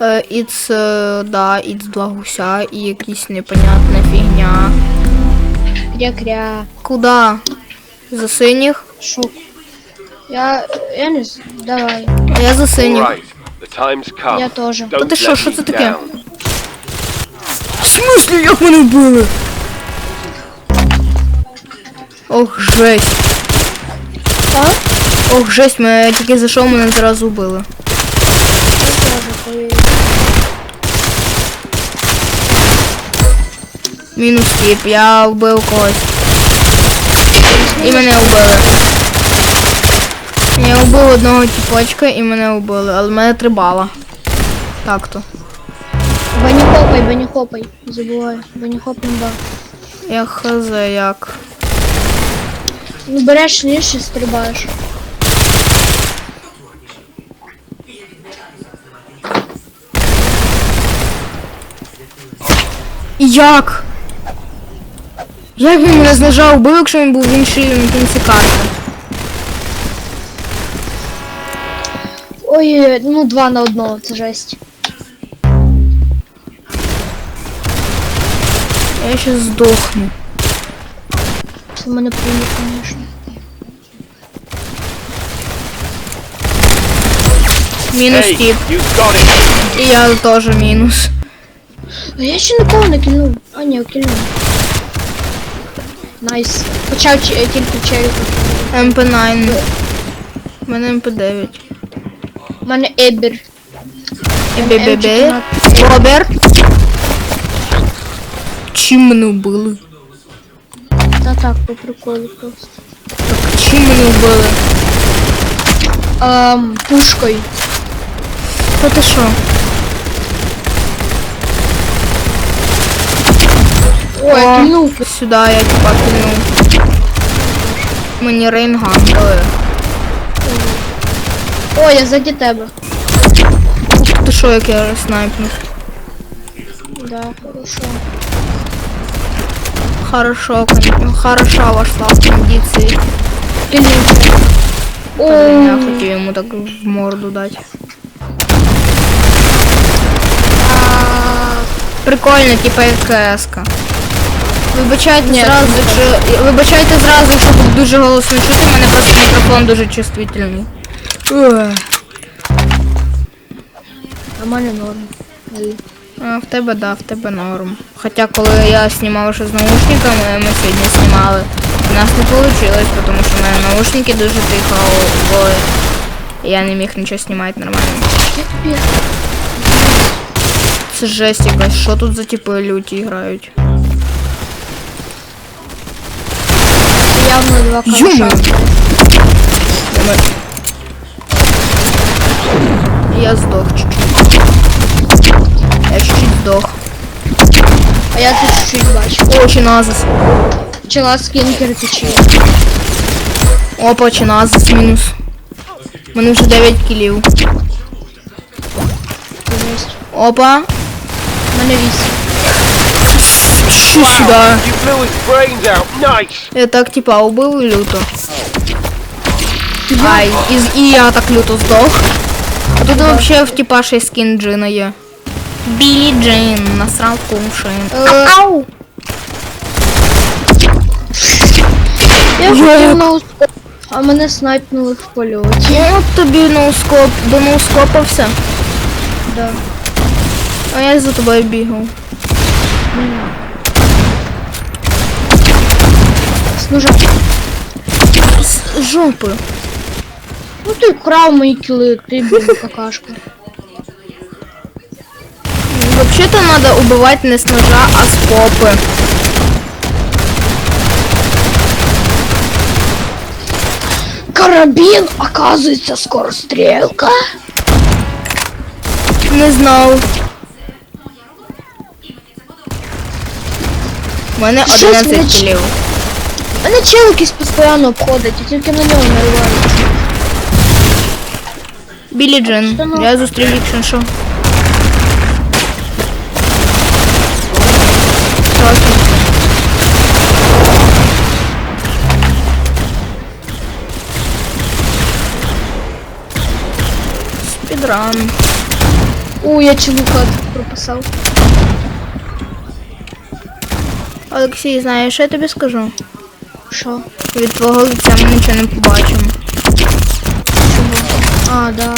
Е, It's, е, да, it's два гуся і якась непонятна фігня. Кря-кря. Куда? За синіх? Шок. Я, я не знаю. Давай. А я за синіх. Я. Don't Та ти що, що це таке? В смысле, як мене вбили? Ох, жесть. А? Ох, жесть, мене тільки зайшов, мене зразу вбили. Мінус тип, я вбив когось. І мене вбили. Я вбив одного тіпочка і мене вбили, але мене три бала. Так то. Бані хопай, бані хопай. Не забувай. Бані хоп да. Я хз як. Ну береш ніж і стрибаєш. Як? Як він мене з ножа вбив, якщо він був в іншій кінці карти? Ой, ну два на одного, це жесть. Я щас здохну. Це мене прийде, звісно. Мінус Hey, тип. І я теж мінус. А я ще нікого не кільнув. А, ні, кільнув. Найс. Почав е, тільки челіку. МП9. У мене МП9. У мене Ебір. Бе-бе-бе. Робер. Чим мене вбили? Та так, по приколу просто. Чим мене вбили? Ем, пушкою. Та ти що? Ой, О, кільнув. Сюди я типа кинув. Мені рейнган дали. Ой, я ззаді тебе. Ти що, як я снайпнув? Да, хорошо. Хорошо, хороша вошла в кондиції. Кільнув. Я хотів йому так в морду дати. Прикольно, типа як КСК. Вибачайте Ні, зразу, якщо. Вибачайте зразу, якщо тут дуже голосно чути, в мене просто мікрофон дуже чувствительний. Мене норм. А, в тебе да, в тебе норм. Хоча коли я знімав ще з наушниками, ми сьогодні знімали. У нас не вийшло, тому що в мене наушники дуже тихо були. Я не міг нічого знімати нормально. Це жесть якась, що тут за типи люті грають? явно два калаша. Я сдох чуть-чуть. Я чуть-чуть сдох. А я тут чуть-чуть бачу. О, чиназис. Почала скінкер течі. Опа, чиназис минус. Мене вже 9 кілів. Опа. Мене 8. Шо сюда. Я так типа убил люто. Ай, і, и я так люто сдох. А тут вообще в типаші скин Джина є. Билли Джин, насрал кумшин. Э. Ау! Я хотів на а мене снайпнули в польоті. Ну тобі на ускоп, до на ускопався. Да. А я за тобою бігав. Ножа. З жопи. Ну ти вкрав мої кіли, ти блін какашка. Вообще-то надо убивать не с ножа, а с попы. Карабін, оказується, скорострілка. Не знав. У мене Щось 11 кілів. Мене чел якийсь постійно обходить, я тільки на нього нариваюся. Білі Джин. Станок. Я зустрів якщо що. Трохи. Спідран. У, я челука прописав. Олексій, знаєш, що я тобі скажу? Що? Від твого лиця ми нічого не побачимо. А, да.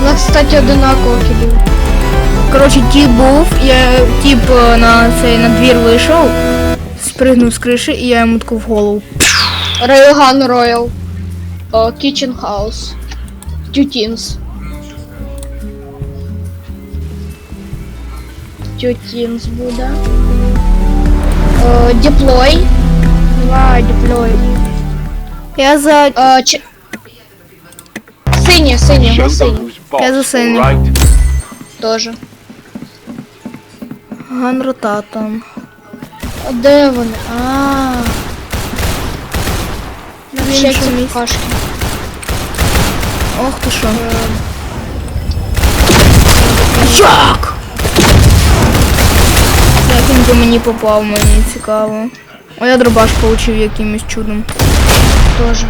У нас, кстати, одинаково кидали. Коротше, тіп був, я тіп е, на цей на двір вийшов, спригнув з криші і я йому таку в голову. Royal. О, Kitchen House. Тютінс. Тютінс буде. О, Deploy. Давай, deploy. Я за. О, чи... Синє, синє, Show го them синє. who's Я boss, за синім. alright? Тоже. Ган ротатом. А де вони? А. На В ще іншому ці місці. кашки. Ох ти що. Як? Як він по мені попав, мені цікаво. А я дробаш получив якимось чудом. Тоже.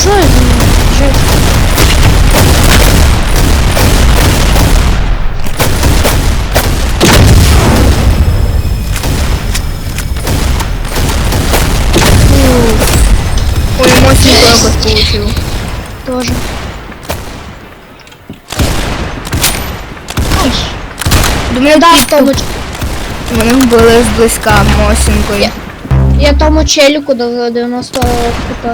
Що я думаю? Жесть. Ой, мощненько якось получив. Тоже. Думаю, Да, тому, Вони вбили зблизька мосінкою. Я- я тому челіку дав 90 хп.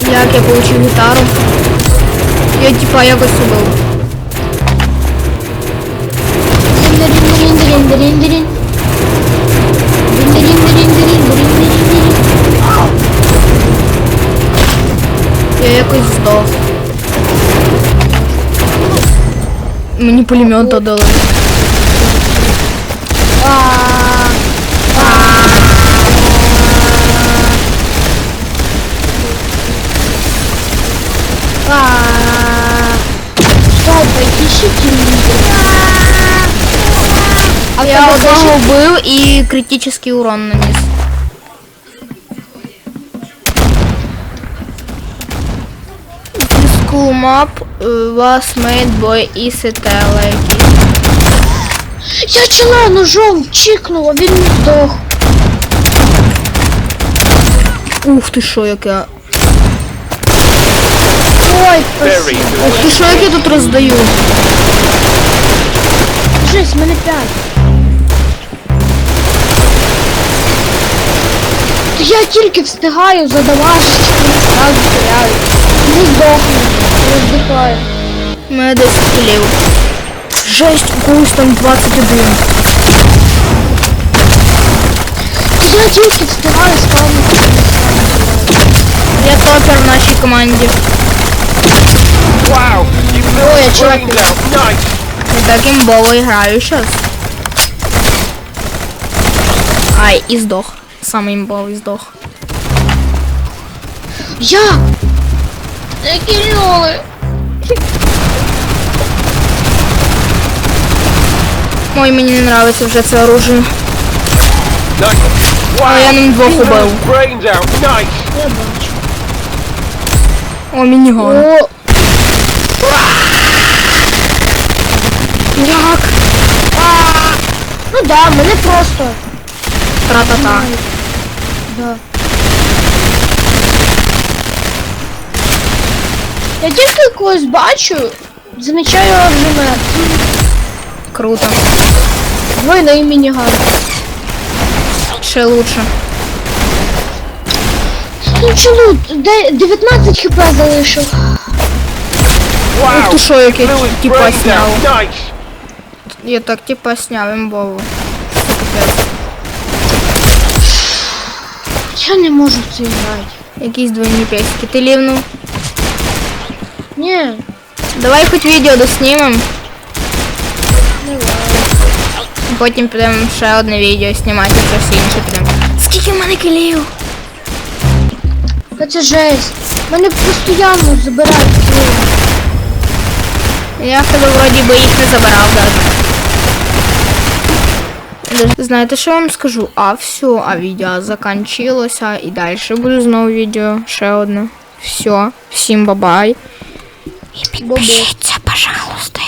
Як я получив гітару? Я типа якось убив. Я якось здох. Мені пулемет дали. А, а. Стоп, які ще кілі? А в Я тебе одного теж- вбив і критичний урон наніс. School map was made by ECTL якийсь. Я чела ножом чикнула, він не здох. Ух ти що, яке. Ой, Ух ти що, як я тут роздаю. жесть, мене п'ять. Я тільки встигаю задавати, вони зразу стріляють. Не здохну, не здихаю. У мене 10 кілів. Жесть, у когось там 21. Я тільки встигаю спавнити. Я топер в нашій команді. Wow, you blew Ой, я his чела brains out. Nice. Я так імбово граю щас. Ай, і здох. Саме імбовий здох. Як? Які льоли? Ой, мені не нравиться вже це оружие. А я ним двох убив. бачу. О, мініган. О, Як? ну да, мене просто. Тра-та-та. Да. Я тільки когось бачу, замічаю РЖМ. Круто. Двойний мініган. Ще лучше. Ну чому? Де 19 хп залишив. Ух ти що, як я типа сняв. Я так типа сняв імбову. Я не можу це грати. Якісь двойні песики. Ти лівнув? Ні, Давай хоч відео доснімем. давай. Потім підемо ще одне відео знімати, щось інше підемо. Скільки в мене кілів? Та це жесть. Мене постійно забирають кіли. Я в тебе вроді би їх не забирав даже. Знаєте, що я вам скажу? А все, а відео закінчилося і далі буде знову відео. Ще одне. Все, всім бабай. І підпишіться, пожалуйста.